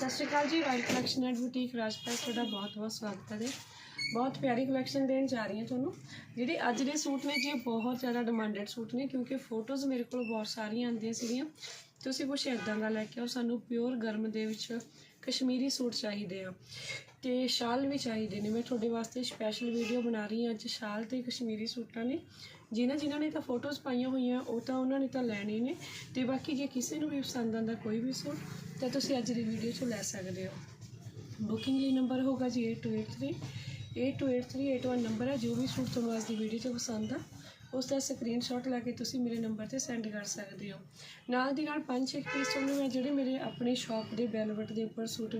ਸਤਿ ਸ਼੍ਰੀ ਅਕਾਲ ਜੀ right collection and boutique Rajpal ਤੁਹਾਡਾ ਬਹੁਤ ਬਹੁਤ ਸਵਾਗਤ ਹੈ ਜੀ। ਬਹੁਤ ਪਿਆਰੀ ਕਲੈਕਸ਼ਨ ਦੇਣ ਜਾ ਰਹੀ ਹਾਂ ਤੁਹਾਨੂੰ। ਜਿਹੜੇ ਅੱਜ ਦੇ ਸੂਟ ਨੇ ਜੀ ਬਹੁਤ ਜ਼ਿਆਦਾ ਡਿਮਾਂਡਡ ਸੂਟ ਨੇ, ਕਿਉਂਕਿ ਫੋਟੋਜ਼ ਮੇਰੇ ਕੋਲ ਬਹੁਤ ਸਾਰੀਆਂ ਆਉਂਦੀਆਂ ਸੀਗੀਆਂ। ਤੁਸੀਂ ਕੁਛ ਇਦਾਂ ਦਾ ਲੈ ਕੇ ਆਓ, ਸਾਨੂੰ ਪਿਓਰ ਗਰਮ ਦੇ ਵਿੱਚ ਕਸ਼ਮੀਰੀ ਸੂਟ ਚਾਹੀਦੇ ਆ। ਤੇ ਸ਼ਾਲ ਵੀ ਚਾਹੀਦੇ ਨੇ। ਮੈਂ ਤੁਹਾਡੇ ਵਾਸਤੇ ਸਪੈਸ਼ਲ ਵੀਡੀਓ ਬਣਾ ਰਹੀ ਹਾਂ। ਅੱਜ ਸ਼ਾਲ ਤੇ ਕਸ਼ਮੀਰੀ ਸੂਟਾਂ ਨੇ। ਜਿਨ੍ਹਾਂ ਜਿਨ੍ਹਾਂ ਨੇ ਤਾਂ ਫੋਟੋਜ਼ ਪਾਈਆਂ ਹੋਈਆਂ, ਉਹ ਤਾਂ ਉਹਨਾਂ ਨੇ ਤਾਂ ਲੈਣੇ ਨੇ। ਤੇ ਬਾਕੀ ਜੇ ਕਿਸੇ ਨੂੰ ਵੀ ਪਸੰਦ ਆਉਂਦਾ ਕੋਈ ਵੀ ਸੂਟ, ਤਾਂ ਤੁਸੀਂ ਅੱਜ ਦੀ ਵੀਡੀਓ 'ਚੋਂ ਲੈ ਸਕਦੇ ਹੋ। ਬੁਕਿੰਗ ਲਈ ਨੰਬਰ ਹੋਗਾ ਜੀ 8283 828381 ਨੰਬਰ ਹੈ ਜੋ ਵੀ ਸੂਟ ਤੁਹਾਨੂੰ ਅੱਜ ਦੀ ਵੀਡੀਓ 'ਚ ਪਸੰਦ ਆ ਉਸ ਦਾ ਸਕਰੀਨਸ਼ਾਟ ਲੈ ਕੇ ਤੁਸੀਂ ਮੇਰੇ ਨੰਬਰ ਤੇ ਸੈਂਡ ਕਰ ਸਕਦੇ ਹੋ। ਨਾਲ ਦੀ ਨਾਲ ਪੰਜ ਛੇ ਪੀਸ ਤੁਹਾਨੂੰ ਮੈਂ ਜਿਹੜੇ ਮੇਰੇ ਆਪਣੀ ਸ਼ਾਪ ਦੇ ਬੈਲਵਟ ਦੇ ਉੱਪਰ ਸੂਟ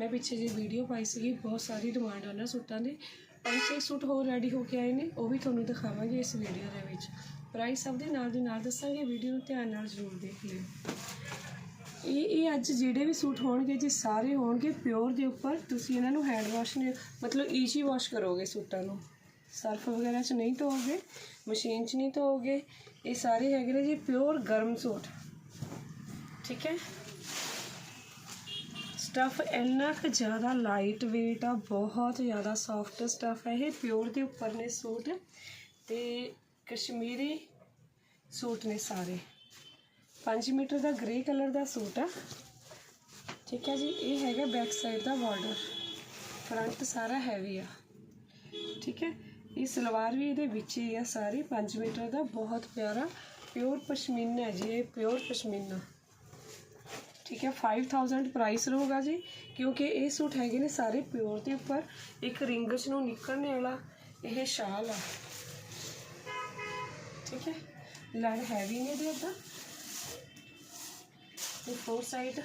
ਮੈਂ ਪਿੱਛੇ ਜੀ ਵੀਡੀਓ ਪਾਈ ਸੀਗੀ, ਬਹੁਤ ਸਾਰੀ ਡਿਮਾਂਡ ਉਹਨਾਂ ਸੂਟਾਂ ਦੀ। ਪੰਜ ਛੇ ਸੂਟ ਹੋਰ ਰੈਡੀ ਹੋ ਕੇ ਆਏ ਨੇ, ਉਹ ਵੀ ਤੁਹਾਨੂੰ ਦਿਖਾਵਾਂਗੇ ਇਸ ਵੀਡੀਓ ਦੇ ਵਿੱਚ। ਪ੍ਰਾਈਸ ਸਭ ਦੇ ਨਾਲ ਦੀ ਨਾਲ ਦੱਸਾਂਗੇ ਵੀਡੀਓ ਨੂੰ ਧਿਆਨ ਨਾਲ ਜ਼ਰੂਰ ਦੇਖ ਲਿਓ। ਇਹ ਇਹ ਅੱਜ ਜਿਹੜੇ ਵੀ ਸੂਟ ਹੋਣਗੇ, ਜੇ ਸਾਰੇ ਹੋਣਗੇ ਪਿਓਰ ਦੇ ਉੱਪਰ, ਤੁਸੀਂ ਇਹਨਾਂ ਨੂੰ ਹੈਂਡ ਵਾਸ਼ ਨੇ, ਮਤਲਬ ਈਜ਼ੀ ਵਾਸ਼ ਕਰੋਗੇ ਸੂਟਾਂ ਨੂੰ। ਸਰਫ ਵਗੈਰਾ 'ਚ ਨਹੀਂ ਧੋਓਗੇ ਮਸ਼ੀਨ 'ਚ ਨਹੀਂ ਧੋਓਗੇ ਇਹ ਸਾਰੇ ਹੈਗੇ ਨੇ ਜੀ ਪਿਓਰ ਗਰਮ ਸੂਟ। ਠੀਕ ਹੈ? ਸਟਫ ਇੰਨਾ ਕੁ ਜ਼ਿਆਦਾ ਲਾਈਟ weight ਆ, ਬਹੁਤ ਜ਼ਿਆਦਾ ਸੌਫਟ ਸਟਫ ਹੈ ਇਹ ਪਿਓਰ ਦੇ ਉੱਪਰ ਨੇ ਸੂਟ ਤੇ ਕਸ਼ਮੀਰੀ ਸੂਟ ਨੇ ਸਾਰੇ। 5 ਮੀਟਰ ਦਾ ਗ੍ਰੇ ਕਲਰ ਦਾ ਸੂਟ ਆ। ਠੀਕ ਹੈ ਜੀ, ਇਹ ਹੈਗਾ ਬੈਕ ਸਾਈਡ ਦਾ ਬਾਰਡਰ ਫਰੰਟ ਸਾਰਾ ਹੈਵੀ ਆ। ਠੀਕ ਹੈ? ਇਹ ਸਲਵਾਰ ਵੀ ਇਹਦੇ ਵਿੱਚ ਹੀ ਆ ਸਾਰੀ 5 ਮੀਟਰ ਦਾ ਬਹੁਤ ਪਿਆਰਾ ਪਿਓਰ ਪਸ਼ਮੀਨਾ ਹੈ ਜੀ, ਇਹ ਪਿਓਰ ਪਸ਼ਮੀਨਾ। ਠੀਕ ਹੈ 5000 ਪ੍ਰਾਈਸ ਰਹੂਗਾ ਜੀ, ਕਿਉਂਕਿ ਇਹ ਸੂਟ ਹੈਗੇ ਨੇ ਸਾਰੇ ਪਿਓਰ ਦੇ ਉੱਪਰ। ਇੱਕ ਰਿੰਗਸ ਨੂੰ ਨਿਕਲਣੇ ਵਾਲਾ ਇਹ ਸ਼ਾਲ ਆ। ਠੀਕ ਹੈ, ਲੜ ਹੈਵੀ ਨੇ ਦੇ ਉੱਤੇ ਤੇ ਫੋਰ ਸਾਈਡ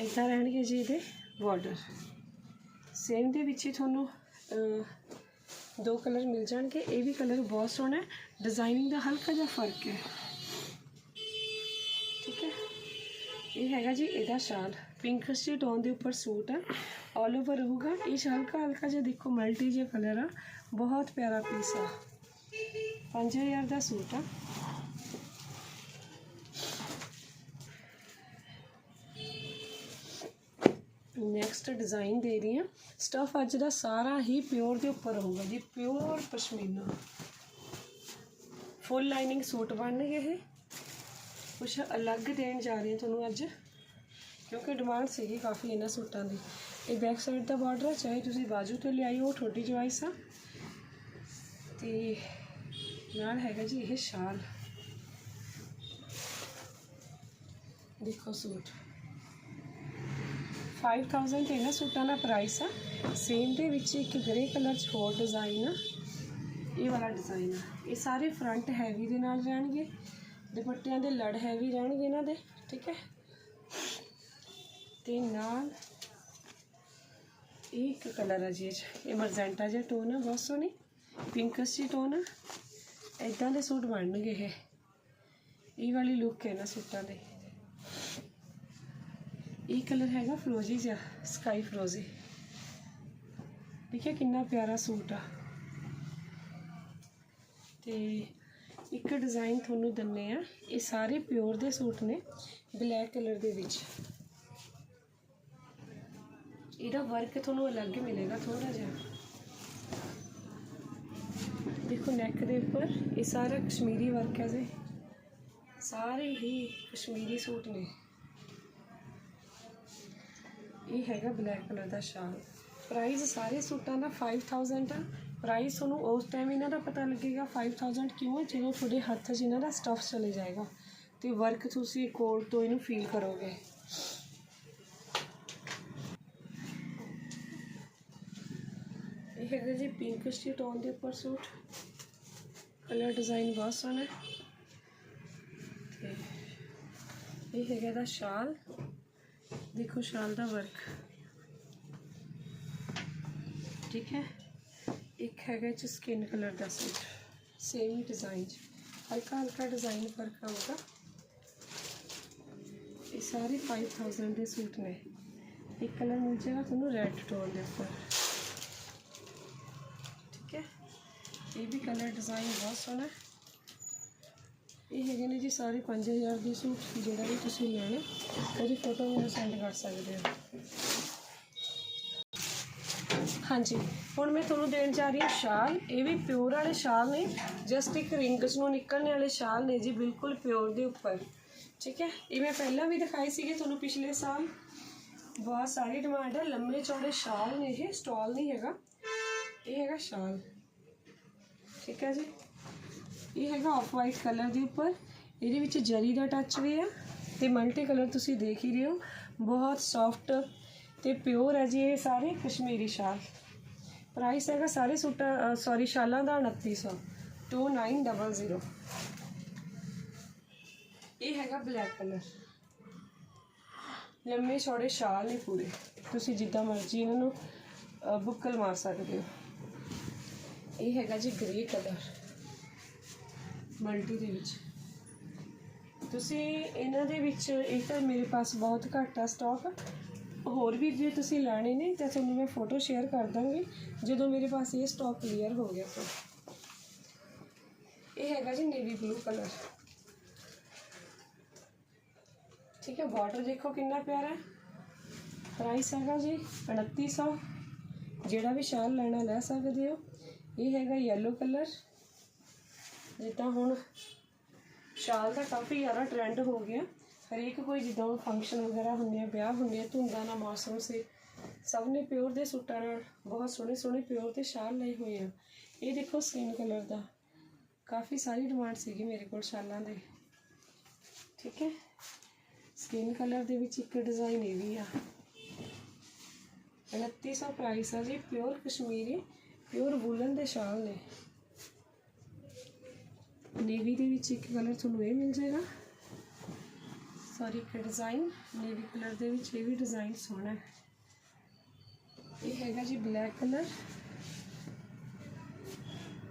ਇਦਾਂ ਰਹਿਣਗੇ ਜੀ ਇਹਦੇ ਬਾਰਡਰ ਸੇਮ ਦੇ ਵਿੱਚ ਹੀ ਤੁਹਾਨੂੰ ਦੋ ਕਲਰ ਮਿਲ ਜਾਣਗੇ ਇਹ ਵੀ ਕਲਰ ਬਹੁਤ ਸੋਹਣਾ ਹੈ ਡਿਜ਼ਾਈਨਿੰਗ ਦਾ ਹਲਕਾ ਜਿਹਾ ਫ਼ਰਕ ਹੈ ਠੀਕ ਹੈ ਇਹ ਹੈਗਾ ਜੀ ਇਹਦਾ ਸ਼ਾਲ ਪਿੰਕ ਸੀ ਟੋਨ ਦੇ ਉੱਪਰ ਸੂਟ ਹੈ ਆਲ ਓਵਰ ਰਹੂਗਾ ਇਹ ਹਲਕਾ ਹਲਕਾ ਜਿਹਾ ਦੇਖੋ ਮਲਟੀ ਜਿਹਾ ਕਲਰ ਆ ਬਹੁਤ ਪਿਆਰਾ ਪੀਸ ਆ 5000 ਦਾ ਸੂਟ ਆ ਨੈਕਸਟ ਡਿਜ਼ਾਈਨ ਦੇ ਰਹੀ ਹਾਂ। ਸਟਫ ਅੱਜ ਦਾ ਸਾਰਾ ਹੀ ਪਿਓਰ ਦੇ ਉੱਪਰ ਹੋਊਗਾ ਜੀ pure pashmina. Full lining suit ਬਣਨਗੇ ਇਹ। ਕੁਛ ਅਲੱਗ ਦੇਣ ਜਾ ਰਹੀ ਹਾਂ ਤੁਹਾਨੂੰ ਅੱਜ, ਕਿਉਂਕਿ ਡਿਮਾਂਡ ਸੀਗੀ ਕਾਫੀ ਇਹਨਾਂ ਸੂਟਾਂ ਦੀ। ਇਹ ਬੈਕ ਸਾਈਡ ਦਾ ਬਾਰਡਰ ਹੈ ਚਾਹੇ ਤੁਸੀਂ ਬਾਜੂ ਤੋਂ ਲਿਆਈ ਉਹ ਤੁਹਾਡੀ ਚੋਇਸ ਆ। ਤੇ ਨਾਲ ਹੈਗਾ ਜੀ ਇਹ ਸ਼ਾਲ। ਦੇਖੋ ਸੂਟ। 5000 ਤੇ ਇਹਨਾਂ ਸੂਟਾਂ ਦਾ ਪ੍ਰਾਈਸ ਆ। ਸੇਮ ਦੇ ਵਿੱਚ ਇੱਕ ਗ੍ਰੇ ਕਲਰ ਚ ਹੋਰ ਡਿਜ਼ਾਈਨ ਆ। ਇਹ ਵਾਲਾ ਡਿਜ਼ਾਈਨ ਆ। ਇਹ ਸਾਰੇ ਫਰੰਟ ਹੈਵੀ ਦੇ ਨਾਲ ਰਹਿਣਗੇ। ਦੁਪੱਟਿਆਂ ਦੇ ਲੜ ਹੈਵੀ ਰਹਿਣਗੇ ਇਹਨਾਂ ਦੇ, ਠੀਕ ਹੈ? ਤੇ ਨਾਲ ਇਹ ਇੱਕ ਕਲਰ ਆ ਜੀ 'ਚ। ਇਹ ਮਰਜੈਂਟਾ ਜਿਹਾ ਟੋਨ ਆ, ਬਹੁਤ ਸੋਹਣੀ। ਪਿੰਕਸ ਜੀ ਟੋਨ ਆ। ਇਦਾਂ ਦੇ ਸੂਟ ਬਣਨਗੇ ਇਹ। ਇਹ ਵਾਲੀ ਲੁੱਕ ਹੈ ਨਾ ਸੂਟਾਂ ਦੇ। ਇਹ ਕਲਰ ਹੈਗਾ ਫਰੋਜੀ ਜਿਹਾ ਸਕਾਈ ਫਰੋਜੀ। ਦੇਖਿਆ ਕਿੰਨਾ ਪਿਆਰਾ ਸੂਟ ਆ। ਤੇ ਇੱਕ ਡਿਜ਼ਾਈਨ ਤੁਹਾਨੂੰ ਦਿੰਨੇ ਆ, ਇਹ ਸਾਰੇ ਪਿਓਰ ਦੇ ਸੂਟ ਨੇ ਬਲੈਕ ਕਲਰ ਦੇ ਵਿੱਚ। ਇਹਦਾ ਵਰਕ ਤੁਹਾਨੂੰ ਅਲੱਗ ਮਿਲੇਗਾ ਥੋੜਾ ਜਿਹਾ। ਦੇਖੋ ਨੈਕ ਦੇ ਉੱਪਰ, ਇਹ ਸਾਰਾ ਕਸ਼ਮੀਰੀ ਵਰਕ ਹੈ ਜੀ। ਸਾਰੇ ਹੀ ਕਸ਼ਮੀਰੀ ਸੂਟ ਨੇ। ਇਹ ਹੈਗਾ ਬਲੈਕ ਕਲਰ ਦਾ ਸ਼ਾਲ। ਪ੍ਰਾਈਸ ਸਾਰੇ ਸੂਟਾਂ ਦਾ 5000 ਆ। ਪ੍ਰਾਈਸ ਤੁਹਾਨੂੰ ਉਸ ਟਾਈਮ ਇਹਨਾਂ ਦਾ ਪਤਾ ਲੱਗੇਗਾ 5000 ਕਿਉਂ ਹੈ ਜਦੋਂ ਤੁਹਾਡੇ ਹੱਥ 'ਚ ਇਹਨਾਂ ਦਾ ਸਟਫ ਚਲੇ ਜਾਏਗਾ। ਤੇ ਵਰਕ ਤੁਸੀਂ ਕੋਲ ਤੋਂ ਇਹਨੂੰ ਫੀਲ ਕਰੋਗੇ। ਇਹ ਹੈਗਾ ਜੀ ਪਿੰਕ ਸਟੀ ਦੇ ਉੱਪਰ ਸੂਟ। ਕਲਰ ਡਿਜ਼ਾਈਨ ਬਹੁਤ ਸੋਹਣਾ। ਹੈ ਇਹ ਹੈਗਾ ਦਾ ਸ਼ਾਲ। ਦੇਖੋ, ਸ਼ਾਲ ਦਾ ਵਰਕ ਠੀਕ ਹੈ? ਇੱਕ ਹੈਗਾ ਚ ਸਕਿਨ ਕਲਰ ਦਾ ਸੂਟ ਸੇਮ ਹੀ ਡਿਜ਼ਾਈਨ ਚ। ਹਲਕਾ ਹਲਕਾ ਡਿਜ਼ਾਈਨ ਫ਼ਰਕ ਆਊਗਾ ਇਹ ਸਾਰੇ 5000 ਦੇ ਸੂਟ ਨੇ। ਇੱਕ ਕਲਰ ਮਿਲ ਜਾਏਗਾ ਤੁਹਾਨੂੰ ਰੈੱਡ ਟੋਨ ਦੇ ਉੱਪਰ। ਠੀਕ ਹੈ? ਇਹ ਵੀ ਕਲਰ ਡਿਜ਼ਾਈਨ ਬਹੁਤ ਸੋਹਣਾ ਹੈ। ਇਹ ਹੈਗੇ ਨੇ ਜੀ ਸਾਰੇ 5000 ਦੇ ਸੂਟ ਜਿਹੜਾ ਵੀ ਤੁਸੀਂ ਲੈਣਾ, ਉਹਦੀ ਫੋਟੋ ਮੈਨੂੰ ਸੈਂਡ ਕਰ ਸਕਦੇ ਹੋ। ਹਾਂਜੀ, ਹੁਣ ਮੈਂ ਤੁਹਾਨੂੰ ਦੇਣ ਜਾ ਰਹੀ ਹਾਂ ਸ਼ਾਲ, ਇਹ ਵੀ ਪਿਓਰ ਵਾਲੇ ਸ਼ਾਲ ਨੇ ਜਸਟ ਇੱਕ ਰਿੰਗਸ ਨੂੰ ਨਿਕਲਣੇ ਵਾਲੇ ਸ਼ਾਲ ਨੇ ਜੀ, ਬਿਲਕੁਲ ਪਿਓਰ ਦੇ ਉੱਪਰ। ਠੀਕ ਹੈ, ਇਹ ਮੈਂ ਪਹਿਲਾਂ ਵੀ ਦਿਖਾਈ ਸੀਗੇ ਤੁਹਾਨੂੰ ਪਿਛਲੇ ਸਾਲ। ਬਹੁਤ ਸਾਰੀ ਡਿਮਾਂਡ ਹੈ, ਲੰਮੇ ਚੌੜੇ ਸ਼ਾਲ ਨੇ ਇਹ ਸਟਾਲ ਨਹੀਂ ਹੈਗਾ। ਇਹ ਹੈਗਾ ਸ਼ਾਲ। ਠੀਕ ਹੈ ਜੀ। ਇਹ ਹੈਗਾ ਆਫ ਵਾਈਟ ਕਲਰ ਦੇ ਉੱਪਰ। ਇਹਦੇ ਵਿੱਚ ਜਰੀ ਦਾ ਟੱਚ ਵੀ ਆ ਤੇ ਮਲਟੀ ਕਲਰ ਤੁਸੀਂ ਦੇਖ ਹੀ ਰਹੇ ਹੋ। ਬਹੁਤ ਸੌਫਟ ਤੇ ਪਿਓਰ ਹੈ ਜੀ ਇਹ ਸਾਰੇ ਕਸ਼ਮੀਰੀ ਸ਼ਾਲ। ਪ੍ਰਾਈਸ ਹੈਗਾ ਸਾਰੇ ਸੂਟਾਂ ਸੌਰੀ ਸ਼ਾਲਾਂ ਦਾ 2900 2900 ਇਹ ਹੈਗਾ ਬਲੈਕ ਕਲਰ ਲੰਮੇ ਛੋੜੇ ਸ਼ਾਲ ਨੇ ਪੂਰੇ। ਤੁਸੀਂ ਜਿੱਦਾਂ ਮਰਜ਼ੀ ਇਹਨਾਂ ਨੂੰ ਬੁੱਕਲ ਮਾਰ ਸਕਦੇ ਹੋ। ਇਹ ਹੈਗਾ ਜੀ ਗ੍ਰੇ ਕਲਰ ਮਲਟੀ ਦੇ ਵਿੱਚ। ਤੁਸੀਂ ਇਹਨਾਂ ਦੇ ਵਿੱਚ, ਇਹ ਤਾਂ ਮੇਰੇ ਪਾਸ ਬਹੁਤ ਘੱਟ ਆ ਸਟਾਕ ਹੋਰ ਵੀ ਜੇ ਤੁਸੀਂ ਲੈਣੇ ਨੇ, ਤਾਂ ਤੁਹਾਨੂੰ ਮੈਂ ਫੋਟੋ ਸ਼ੇਅਰ ਕਰ ਦਾਂਗੀ, ਜਦੋਂ ਮੇਰੇ ਪਾਸ ਇਹ ਸਟਾਕ ਕਲੀਅਰ ਹੋ ਗਿਆ ਤਾਂ। ਇਹ ਹੈਗਾ ਜੀ ਨੇਵੀ ਬਲੂ ਕਲਰ ਠੀਕ ਹੈ ਬਾਰਡਰ ਦੇਖੋ ਕਿੰਨਾ ਪਿਆਰਾ ਹੈ। ਪ੍ਰਾਈਸ ਹੈਗਾ ਜੀ 2900 ਜਿਹੜਾ ਵੀ ਸ਼ਾਲ ਲੈਣਾ ਲੈ ਸਕਦੇ ਹੋ। ਇਹ ਹੈਗਾ ਯੈਲੋ ਕਲਰ ਜਿੱਦਾਂ ਹੁਣ ਸ਼ਾਲ ਦਾ ਕਾਫੀ ਜ਼ਿਆਦਾ ਟ੍ਰੈਂਡ ਹੋ ਗਿਆ। ਹਰੇਕ ਕੋਈ ਜਿੱਦਾਂ ਫੰਕਸ਼ਨ ਵਗੈਰਾ ਹੁੰਦੇ ਆ, ਵਿਆਹ ਹੁੰਦੇ ਆ, ਧੁੰਦਾਂ ਨਾਲ ਮੌਸਮ ਸੀ, ਸਭ ਨੇ ਪਿਓਰ ਦੇ ਸੂਟਾਂ ਨਾਲ ਬਹੁਤ ਸੋਹਣੇ ਸੋਹਣੇ ਪਿਓਰ ਦੇ ਸ਼ਾਲ ਲਏ ਹੋਏ ਆ। ਇਹ ਦੇਖੋ ਸਕਿਨ ਕਲਰ ਦਾ। ਕਾਫੀ ਸਾਰੀ ਡਿਮਾਂਡ ਸੀਗੀ ਮੇਰੇ ਕੋਲ ਸ਼ਾਲਾਂ ਦੇ। ਠੀਕ ਹੈ? ਸਕਿਨ ਕਲਰ ਦੇ ਵਿੱਚ ਇੱਕ ਡਿਜ਼ਾਈਨ ਇਹ ਵੀ ਆ। 2900 ਪ੍ਰਾਈਸ ਆ ਜੀ ਪਿਓਰ ਕਸ਼ਮੀਰੀ ਪਿਓਰ ਵੂਲਨ ਦੇ ਸ਼ਾਲ ਨੇ। ਨੇਵੀ ਦੇ ਵਿੱਚ ਇੱਕ ਕਲਰ ਤੁਹਾਨੂੰ ਇਹ ਮਿਲ ਜਾਏਗਾ। ਸੌਰੀ ਇੱਕ ਡਿਜ਼ਾਈਨ ਨੇਵੀ ਕਲਰ ਦੇ ਵਿੱਚ ਇਹ ਵੀ ਡਿਜ਼ਾਈਨ ਸੋਹਣਾ ਹੈ। ਇਹ ਹੈਗਾ ਜੀ ਬਲੈਕ ਕਲਰ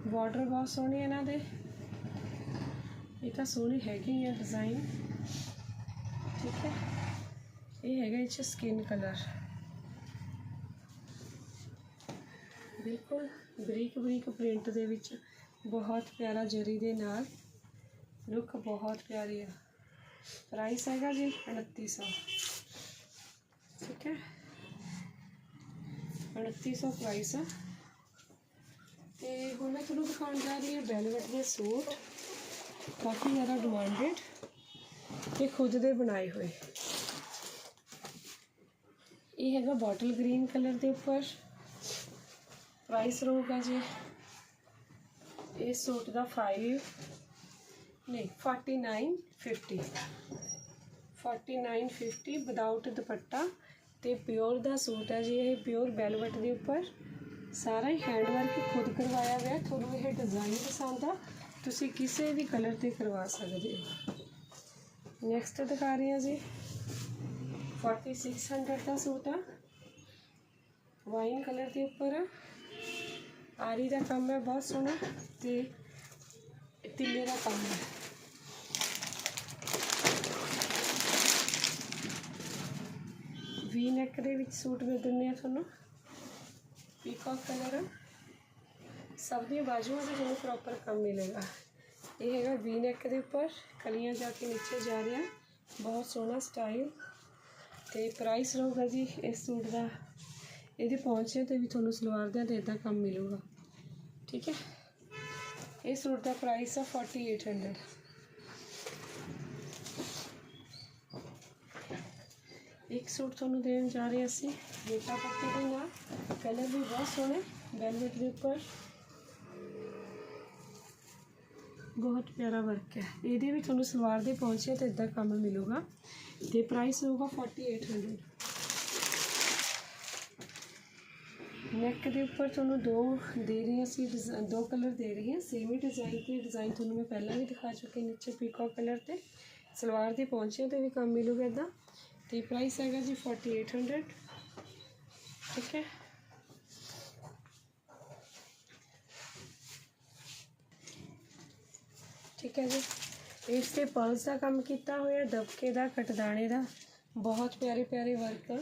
ਬਾਰਡਰ ਬਹੁਤ ਸੋਹਣੇ ਇਹਨਾਂ ਦੇ। ਇਹ ਤਾਂ ਸੋਹਣੇ ਹੈਗੇ ਹੀ ਆ ਡਿਜ਼ਾਈਨ ਠੀਕ ਹੈ। ਇਹ ਹੈਗਾ ਇਹ 'ਚ ਸਕਿਨ ਕਲਰ ਬਿਲਕੁਲ ਬਰੀਕ ਬਰੀਕ ਪ੍ਰਿੰਟ ਦੇ ਵਿੱਚ ਬਹੁਤ ਪਿਆਰਾ ਜਰੀ ਦੇ ਨਾਲ। ਲੁੱਕ ਬਹੁਤ ਪਿਆਰੀ ਆ। ਪ੍ਰਾਈਸ ਹੈਗਾ ਜੀ 2900 ਠੀਕ ਹੈ? 2900 ਪ੍ਰਾਈਸ ਆ। ਤੇ ਹੁਣ ਮੈਂ ਤੁਹਾਨੂੰ ਦਿਖਾਉਣ ਜਾ ਰਹੀ ਹਾਂ ਵੈਲਵਟ ਦੇ ਸੂਟ। ਕਾਫੀ ਜ਼ਿਆਦਾ ਡਿਮਾਂਡਡ ਤੇ ਖੁਦ ਦੇ ਬਣਾਏ ਹੋਏ। ਇਹ ਹੈਗਾ ਬੋਟਲ ਗ੍ਰੀਨ ਕਲਰ ਦੇ ਉੱਪਰ। ਪ੍ਰਾਈਸ ਰਹੂਗਾ ਜੀ ਇਸ ਸੂਟ ਦਾ 5 ਨਹੀਂ 4950 4950 ਵਿਦਆਊਟ ਦੁਪੱਟਾ ਤੇ ਪਿਓਰ ਦਾ ਸੂਟ ਹੈ ਜੀ, ਇਹ ਪਿਓਰ ਵੈਲਵਟ ਦੇ ਉੱਪਰ। ਸਾਰਾ ਹੀ ਹੈਂਡ ਵਰਕ ਖੁਦ ਕਰਵਾਇਆ ਗਿਆ ਤੁਹਾਨੂੰ ਇਹ ਡਿਜ਼ਾਈਨ ਪਸੰਦ ਆ। ਤੁਸੀਂ ਕਿਸੇ ਵੀ ਕਲਰ ਤੇ ਕਰਵਾ ਸਕਦੇ ਹੋ। ਨੈਕਸਟ ਦਿਖਾ ਰਹੀ ਹਾਂ ਜੀ। 4600 ਦਾ ਸੂਟ ਆ। ਵਾਈਨ ਕਲਰ ਦੇ ਉੱਪਰ ਆ। ਆਰੀ ਦਾ ਕੰਮ ਹੈ, ਬਹੁਤ ਸੋਹਣਾ ਤੇ ਤਿੱਲੇ ਦਾ ਕੰਮ ਹੈ। ਵੀ ਨੈਕ ਦੇ ਵਿੱਚ ਸੂਟ ਮਿਲ ਦਿੰਦੇ ਆ ਤੁਹਾਨੂੰ। ਪੀਕੌਕ ਕਲਰ ਸਭ ਦੀਆਂ ਬਾਜੂਆਂ ਤੇ ਤੁਹਾਨੂੰ ਪ੍ਰੋਪਰ ਕੰਮ ਮਿਲੇਗਾ। ਇਹ ਹੈਗਾ ਵੀ ਨੈਕ ਦੇ ਉੱਪਰ। ਕਲੀਆਂ ਜਾ ਕੇ ਨੀਚੇ ਜਾ ਰਿਹਾ ਬਹੁਤ ਸੋਹਣਾ ਸਟਾਈਲ ਤੇ ਪ੍ਰਾਈਸ ਰਹੂਗਾ ਜੀ ਇਸ ਸੂਟ ਦਾ ਇਹਦੇ ਪਹੁੰਚੇ ਤੇ ਵੀ ਤੁਹਾਨੂੰ ਸਲਵਾਰ ਦਾ ਤੇ ਇਦਾਂ ਕੰਮ ਮਿਲੂਗਾ। ਠੀਕ ਹੈ? ਇਹ ਸੂਟ ਦਾ ਪ੍ਰਾਈਸ ਆ 4800 ਇੱਕ ਸੂਟ ਤੁਹਾਨੂੰ ਦੇਣ ਜਾ ਰਹੇ ਅਸੀਂ ਰੇਟਾ ਪੱਤੀ ਦੇ ਨਾਲ। ਕਲਰ ਵੀ ਬਹੁਤ ਸੋਹਣੇ ਵੈਲਵਟ ਦੇ ਉੱਪਰ। ਬਹੁਤ ਪਿਆਰਾ ਵਰਕ ਹੈ। ਇਹਦੇ ਵੀ ਤੁਹਾਨੂੰ ਸਲਵਾਰ ਦੇ ਪਹੁੰਚੇ ਤੇ ਇਦਾਂ ਕੰਮ ਮਿਲੂਗਾ। ਤੇ ਪ੍ਰਾਈਸ ਹੋਊਗਾ 4800 ਨੈਕ ਦੇ ਉੱਪਰ ਤੁਹਾਨੂੰ ਦੋ ਦੇ ਰਹੀ ਹਾਂ ਅਸੀਂ ਦੋ ਕਲਰ ਦੇ ਰਹੀ ਹਾਂ। ਸੇਮ ਹੀ ਡਿਜ਼ਾਈਨ ਤੇ ਡਿਜ਼ਾਈਨ ਤੁਹਾਨੂੰ ਮੈਂ ਪਹਿਲਾਂ ਵੀ ਦਿਖਾ ਚੁੱਕੀ ਨੀਚੇ ਪੀਕੋ ਕਲਰ ਤੇ। ਸਲਵਾਰ ਦੇ ਪਹੁੰਚੇ ਤੇ ਵੀ ਕੰਮ ਮਿਲੂਗਾ ਇਦਾਂ ਤੇ ਪ੍ਰਾਈਸ ਹੈਗਾ ਜੀ 4800 ਠੀਕ ਹੈ। ਠੀਕ ਹੈ ਜੀ। ਇਸ ਤੇ ਪਰਸ ਦਾ ਕੰਮ ਕੀਤਾ ਹੋਇਆ, ਦਬਕੇ ਦਾ, ਕਟਦਾਣੇ ਦਾ। ਬਹੁਤ ਪਿਆਰੇ ਪਿਆਰੇ ਵਰਕ ਆ।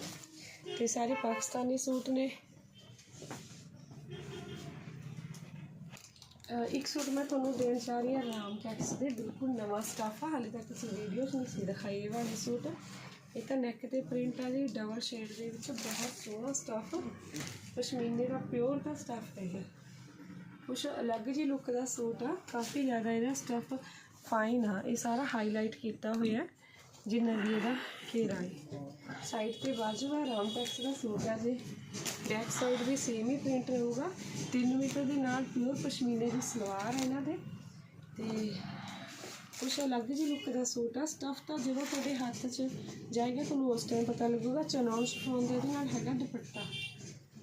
ਤੇ ਸਾਰੇ ਪਾਕਿਸਤਾਨੀ ਸੂਟ ਨੇ। ਇੱਕ ਸੂਟ ਮੈਂ ਤੁਹਾਨੂੰ ਦੇਣ ਜਾ ਰਹੀ ਹਾਂ ਰਾਮ ਟੈਕਸ ਦੇ ਬਿਲਕੁਲ ਨਵਾਂ ਸਟਾਫ ਆ ਹਾਲੇ ਤੱਕ ਤੁਸੀਂ ਵੀਡੀਓ 'ਚ ਨਹੀਂ ਸੀ ਦਿਖਾਈ ਇਹ ਵਾਲੇ ਸੂਟ। ਇਹ ਤਾਂ ਨੈਕ ਤੇ ਪ੍ਰਿੰਟ ਆ ਜੀ ਡਬਲ ਸ਼ੇਡ ਦੇ ਵਿੱਚ ਬਹੁਤ ਸੋਹਣਾ ਸਟਾਫ ਪਸ਼ਮੀਨੇ ਦਾ ਪਿਓਰ ਦਾ ਸਟਾਫ ਹੈ ਇਹ। ਕੁਛ ਅਲੱਗ ਜੀ ਲੁੱਕ ਦਾ ਸੂਟ ਆ ਕਾਫੀ ਜ਼ਿਆਦਾ ਇਹਦਾ ਸਟਫ ਫਾਈਨ ਆ। ਇਹ ਸਾਰਾ ਹਾਈਲਾਈਟ ਕੀਤਾ ਹੋਇਆ ਹੈ, ਜਿੰਨਾ ਵੀ ਇਹਦਾ ਘੇਰਾ ਹੈ। ਸਾਈਡ ਤੇ ਬਾਜੂ ਆ ਰਾਮ ਟੈਕਸ ਦਾ ਸੂਟ ਆ ਜੀ। ਬੈਕ ਸਾਈਡ ਵੀ ਸੇਮ ਹੀ ਪ੍ਰਿੰਟ ਰਹੂਗਾ। 3 ਮੀਟਰ ਦੇ ਨਾਲ ਪਿਓਰ ਪਸ਼ਮੀਨੇ ਦੀ ਸਲਵਾਰ ਹੈ ਇਹਨਾਂ ਦੇ। ਤੇ ਕੁਛ ਅਲੱਗ ਜੀ ਲੁੱਕ ਦਾ ਸੂਟ ਆ। ਸਟਫ ਤਾਂ ਜਦੋਂ ਤੁਹਾਡੇ ਹੱਥ 'ਚ ਜਾਏਗਾ, ਤੁਹਾਨੂੰ ਉਸ ਟਾਈਮ ਪਤਾ ਲੱਗੂਗਾ। ਚਨੌਨ ਸ਼ਿਫੋਨ ਦੇ ਇਹਦੇ ਨਾਲ ਹੈਗਾ ਦੁਪੱਟਾ।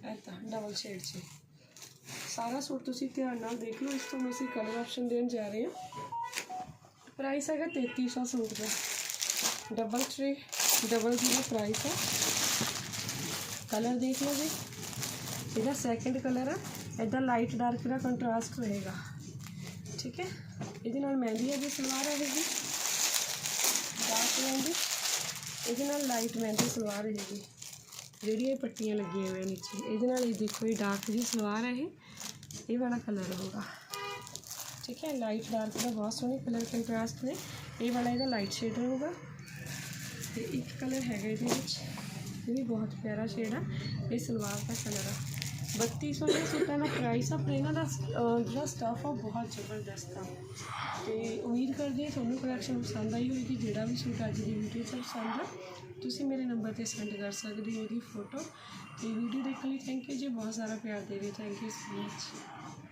ਐਦਾਂ ਡਬਲ ਸ਼ੇਡ 'ਚ। ਸਾਰਾ ਸੂਟ ਤੁਸੀਂ ਧਿਆਨ ਨਾਲ ਦੇਖ ਲਓ। ਇਸ ਤੋਂ ਅਸੀਂ ਕਲਰ ਆਪਸ਼ਨ ਦੇਣ ਜਾ ਰਹੇ ਹਾਂ। ਪ੍ਰਾਈਸ ਹੈਗਾ 3300 ਸੂਟ ਦਾ। ਡਬਲ ਟ੍ਰੀ, ਡਬਲ ਦੀ ਪ੍ਰਾਈਸ ਹੈ। ਕਲਰ ਦੇਖ ਲਓ ਜੀ। ਇਹਦਾ ਸੈਕੰਡ ਕਲਰ ਆ ਇਹਦਾ ਲਾਈਟ ਡਾਰਕ ਦਾ ਕੰਟਰਾਸਟ ਰਹੇਗਾ ਠੀਕ ਹੈ? ਇਹਦੇ ਨਾਲ ਮਹਿੰਦੀ ਹੈ ਵਾਲੀ ਸਲਵਾਰ ਆਵੇਗੀ। ਡਾਰਕ ਮਹਿੰਦੀ। ਇਹਦੇ ਨਾਲ ਲਾਈਟ ਮਹਿੰਦੀ ਸਲਵਾਰ ਰਹੇਗੀ ਜਿਹੜੀ ਇਹ ਪੱਟੀਆਂ ਲੱਗੀਆਂ ਹੋਈਆਂ ਨੀਚੇ। ਇਹਦੇ ਨਾਲ ਇਹ ਦੇਖੋ, ਇਹ ਡਾਰਕ ਜੀ ਸਲਵਾਰ ਹੈ ਇਹ। ਇਹ ਵਾਲਾ ਕਲਰ ਹੋਗਾ ਠੀਕ ਹੈ? ਲਾਈਟ ਡਾਰਕ ਦਾ ਬਹੁਤ ਸੋਹਣੇ ਕਲਰ ਕੰਟਰਾਸਟ ਨੇ। ਇਹ ਵਾਲਾ ਇਹਦਾ ਲਾਈਟ ਸ਼ੇਡ ਰਹੂਗਾ ਤੇ ਇੱਕ ਕਲਰ ਹੈਗਾ ਇਹਦੇ ਵਿੱਚ, ਇਹ ਵੀ ਬਹੁਤ ਪਿਆਰਾ ਸ਼ੇਡ ਆ, ਇਹ ਸਲਵਾਰ ਦਾ ਕਲਰ ਆ। 3200 ਦੇ ਸੂਟਾਂ ਦਾ ਪ੍ਰਾਈਸ ਆ, ਪਰ ਇਹਨਾਂ ਦਾ ਜਿਹੜਾ ਸਟਾਫ ਆ ਉਹ ਬਹੁਤ ਜ਼ਬਰਦਸਤ ਆ। ਤੇ ਉਮੀਦ ਕਰਦੀ ਹਾਂ ਤੁਹਾਨੂੰ ਕਲੈਕਸ਼ਨ ਪਸੰਦ ਆਈ ਹੋਵੇਗੀ, ਜਿਹੜਾ ਵੀ ਸੂਟ ਅੱਜ ਦੀ ਵੀਡੀਓ 'ਚ ਪਸੰਦ ਆ, ਤੁਸੀਂ ਮੇਰੇ ਨੰਬਰ ਤੇ ਸੈਂਡ ਕਰ ਸਕਦੇ ਹੋ ਉਹਦੀ ਫੋਟੋ ਤੇ ਵੀਡੀਓ ਦੇਖਣ ਲਈ ਥੈਂਕ ਯੂ ਜੀ, ਬਹੁਤ ਸਾਰਾ ਪਿਆਰ ਦੇ ਰਹੇ ਥੈਂਕ ਯੂ ਸੋ ਮਚ